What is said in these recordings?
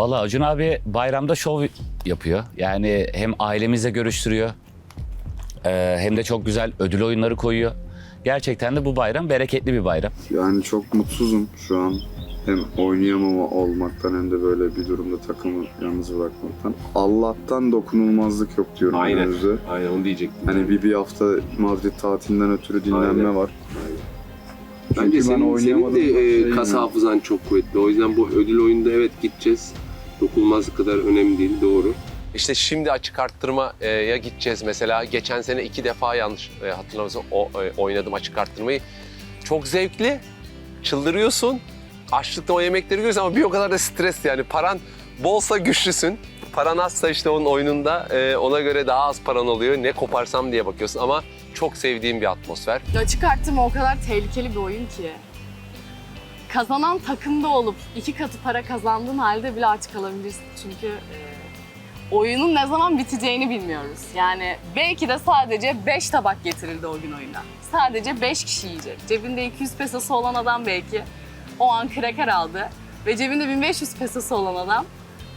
Vallahi Acun abi bayramda şov yapıyor. Yani hem ailemizle görüştürüyor e, hem de çok güzel ödül oyunları koyuyor. Gerçekten de bu bayram bereketli bir bayram. Yani çok mutsuzum şu an. Hem oynayamama olmaktan hem de böyle bir durumda takımı yalnız bırakmaktan. Allah'tan dokunulmazlık yok diyorum Aynen. önümüzde. Aynen onu diyecektim. Hani bir, bir hafta Madrid tatilinden ötürü dinlenme Aynen. var. Bence Çünkü ben senin, senin oynayamadım. de e, Şey kas hafızan çok kuvvetli. O yüzden bu ödül oyunda evet gideceğiz. Dokunulmazlık kadar önemli değil, doğru. İşte şimdi açık arttırmaya gideceğiz mesela. Geçen sene iki defa yanlış e, hatırlamıyorsam e, oynadım açık arttırmayı. Çok zevkli. Çıldırıyorsun. Açlıkta o yemekleri görüyorsun ama bir o kadar da stres yani. Paran bolsa güçlüsün. Paran azsa işte onun oyununda e, ona göre daha az paran oluyor. Ne koparsam diye bakıyorsun ama çok sevdiğim bir atmosfer. Açık arttırma o kadar tehlikeli bir oyun ki. Kazanan takımda olup iki katı para kazandığın halde bile aç kalabilirsin. Çünkü e, oyunun ne zaman biteceğini bilmiyoruz. Yani belki de sadece 5 tabak getirildi o gün oyuna. Sadece 5 kişi yiyecek. Cebinde 200 pesosu olan adam belki o an kreker aldı. Ve cebinde 1500 pesosu olan adam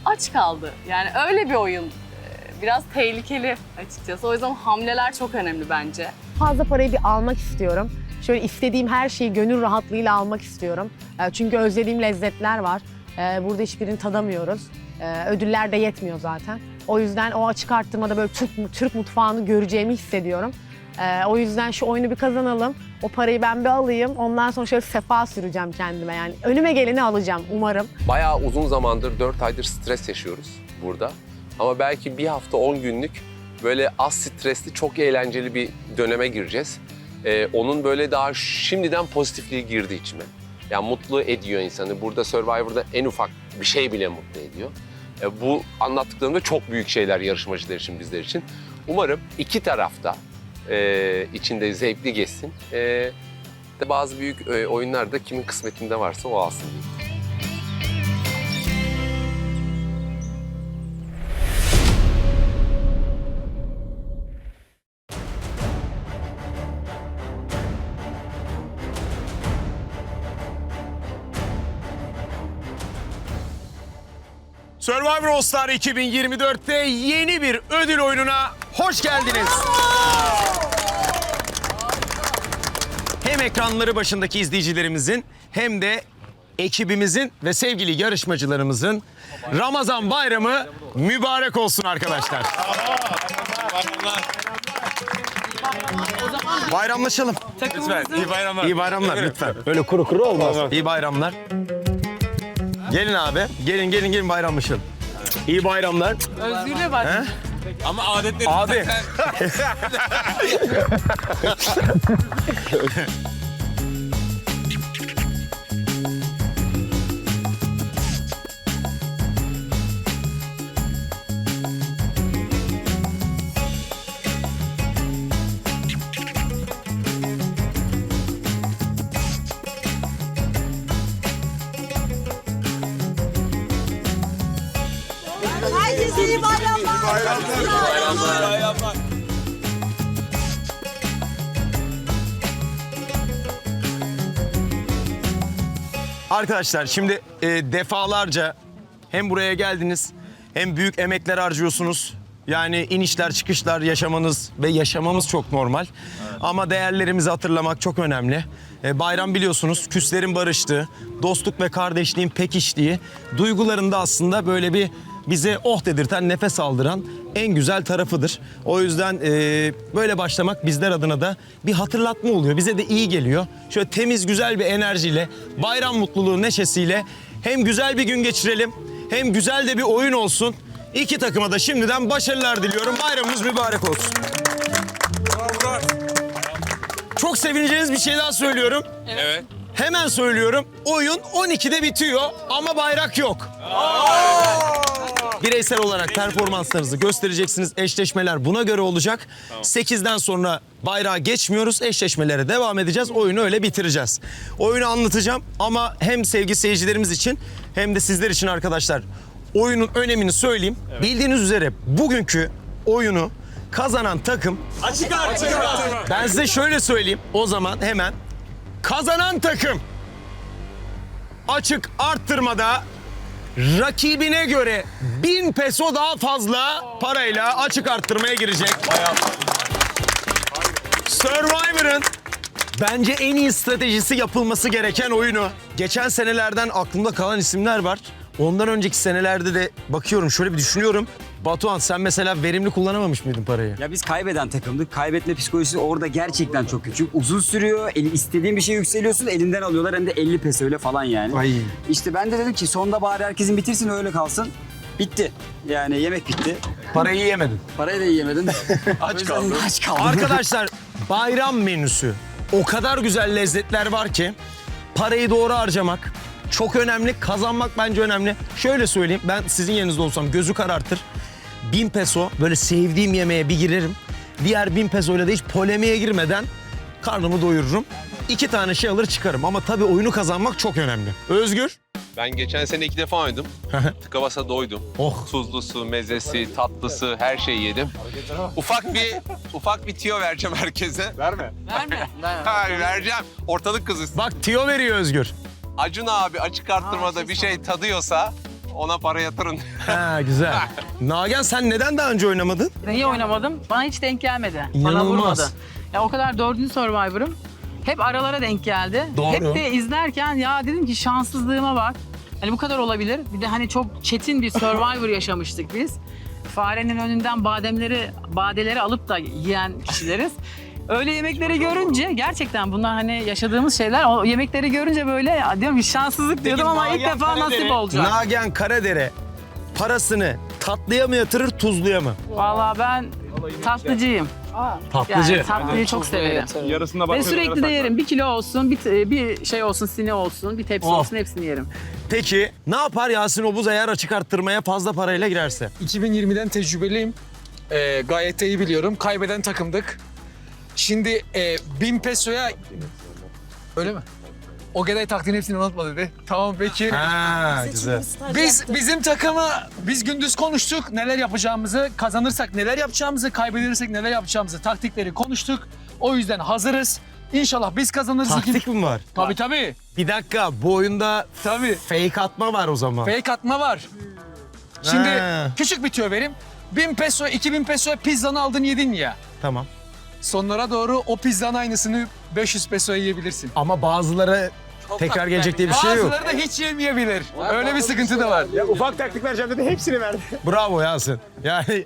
aç kaldı. Yani öyle bir oyun. e, Biraz tehlikeli açıkçası. O yüzden hamleler çok önemli bence. fazla parayı bir almak istiyorum. Şöyle istediğim her şeyi gönül rahatlığıyla almak istiyorum. E, Çünkü özlediğim lezzetler var. E, Burada hiçbirini tadamıyoruz. E, Ödüller de yetmiyor zaten. O yüzden o açık arttırmada böyle Türk, Türk mutfağını göreceğimi hissediyorum. O yüzden şu oyunu bir kazanalım. O parayı ben bir alayım. Ondan sonra şöyle sefa süreceğim kendime yani. Önüme geleni alacağım umarım. Bayağı uzun zamandır, 4 aydır stres yaşıyoruz burada. Ama belki bir hafta 10 günlük böyle az stresli, çok eğlenceli bir döneme gireceğiz. Ee, onun böyle daha şimdiden pozitifliği girdi içime. Yani mutlu ediyor insanı. Burada Survivor'da en ufak bir şey bile mutlu ediyor. Ee, bu anlattıklarımda çok büyük şeyler yarışmacılar için, bizler için. Umarım iki tarafta e, içinde zevkli geçsin. E, de bazı büyük e, oyunlarda kimin kısmetinde varsa o alsın diyeyim. Survivor All Star 2024'te yeni bir ödül oyununa hoş geldiniz. Hem ekranları başındaki izleyicilerimizin hem de ekibimizin ve sevgili yarışmacılarımızın Ramazan bayramı mübarek olsun arkadaşlar. Bayramlaşalım. Lütfen. İyi bayramlar. İyi bayramlar lütfen. Öyle kuru kuru olmaz. İyi bayramlar. Gelin abi. Gelin gelin gelin bayramlaşalım. İyi bayramlar. Özgürle bak. He? Ama adetleri Abi. Herkese iyi bayramlar. Arkadaşlar şimdi e, defalarca hem buraya geldiniz hem büyük emekler harcıyorsunuz. Yani inişler çıkışlar yaşamanız ve yaşamamız çok normal. Ama değerlerimizi hatırlamak çok önemli. E, bayram biliyorsunuz küslerin barıştığı, dostluk ve kardeşliğin pekiştiği, duygularında aslında böyle bir bize oh dedirten, nefes aldıran en güzel tarafıdır. O yüzden e, böyle başlamak bizler adına da bir hatırlatma oluyor. Bize de iyi geliyor. Şöyle temiz, güzel bir enerjiyle, bayram mutluluğu, neşesiyle hem güzel bir gün geçirelim, hem güzel de bir oyun olsun. İki takıma da şimdiden başarılar diliyorum. Bayramımız mübarek olsun. Çok sevineceğiniz bir şey daha söylüyorum. Evet. Hemen söylüyorum. Oyun 12'de bitiyor ama bayrak yok. Bireysel olarak performanslarınızı göstereceksiniz. Eşleşmeler buna göre olacak. 8'den sonra bayrağı geçmiyoruz. Eşleşmelere devam edeceğiz. Oyunu öyle bitireceğiz. Oyunu anlatacağım ama hem sevgili seyircilerimiz için hem de sizler için arkadaşlar oyunun önemini söyleyeyim. Bildiğiniz üzere bugünkü oyunu kazanan takım ben size şöyle söyleyeyim o zaman hemen. Kazanan takım açık arttırmada rakibine göre 1000 peso daha fazla parayla açık arttırmaya girecek. Survivor'ın bence en iyi stratejisi yapılması gereken oyunu. Geçen senelerden aklımda kalan isimler var. Ondan önceki senelerde de bakıyorum şöyle bir düşünüyorum. Batuhan sen mesela verimli kullanamamış mıydın parayı? Ya biz kaybeden takımdık. Kaybetme psikolojisi orada gerçekten çok küçük. Uzun sürüyor. Eli, istediğin bir şey yükseliyorsun elinden alıyorlar hem de 50 peso öyle falan yani. Ay. İşte ben de dedim ki sonda bari herkesin bitirsin öyle kalsın. Bitti. Yani yemek bitti. Parayı yiyemedin. Parayı da yiyemedim. Aç kaldın. Aç kaldım. Arkadaşlar bayram menüsü o kadar güzel lezzetler var ki parayı doğru harcamak çok önemli. Kazanmak bence önemli. Şöyle söyleyeyim ben sizin yerinizde olsam gözü karartır. 1000 peso böyle sevdiğim yemeğe bir girerim. Diğer 1000 peso ile de hiç polemiğe girmeden karnımı doyururum. İki tane şey alır çıkarım ama tabii oyunu kazanmak çok önemli. Özgür. Ben geçen sene iki defa oynadım. Tıka basa doydum. Oh. Tuzlusu, mezesi, tatlısı her şeyi yedim. Ufak bir ufak bir tiyo vereceğim herkese. Verme. Verme. Ha, vereceğim. Ortalık kızı. Bak tiyo veriyor Özgür. Acun abi açık arttırmada bir şey tadıyorsa ona para yatırın. Ha güzel. Nagen sen neden daha önce oynamadın? Niye oynamadım? Bana hiç denk gelmedi. Bana İnanılmaz. vurmadı. Ya o kadar dördüncü Survivor'ım. Hep aralara denk geldi. Doğru. Hep de izlerken ya dedim ki şanssızlığıma bak. Hani bu kadar olabilir. Bir de hani çok çetin bir Survivor yaşamıştık biz. Farenin önünden bademleri, badeleri alıp da yiyen kişileriz. Öyle yemekleri görünce gerçekten bunlar hani yaşadığımız şeyler. O yemekleri görünce böyle ya diyorum ki şanssızlık diyordum ama ilk defa nasip olacak. Nagen Karadere parasını tatlıya mı yatırır tuzluya mı? Vallahi ben tatlıcıyım. Tatlıcı. Yani tatlıyı çok severim. Yarısına Ve sürekli de yerim. Bir kilo olsun, bir, bir şey olsun, sine olsun, bir tepsi Oh. olsun hepsini yerim. Peki ne yapar Yasin Obuz eğer açık arttırmaya fazla parayla girerse? 2020'den tecrübeliyim. Ee, gayet de iyi biliyorum. Kaybeden takımdık. Şimdi e, 1000 pesoya... Öyle mi? O Geday taktiğin hepsini unutma dedi. Tamam peki. Ha güzel. Biz bizim takımı biz gündüz konuştuk neler yapacağımızı, kazanırsak neler yapacağımızı, kaybedersek neler yapacağımızı taktikleri konuştuk. O yüzden hazırız. İnşallah biz kazanırız. Taktik mi var? Tabii tabii. Bir dakika bu oyunda Tabii. fake atma var o zaman. Fake atma var. Şimdi He. küçük bir tüyo vereyim. 1000 peso, 2000 pesoya pizzanı aldın yedin ya. Tamam. Sonlara doğru o pizzanın aynısını 500 pesoya yiyebilirsin. Ama bazıları tekrar gelecek diye bir şey yok. Bazıları da hiç yemeyebilir. Öyle bir sıkıntı da var. Bravo Yasin. Yani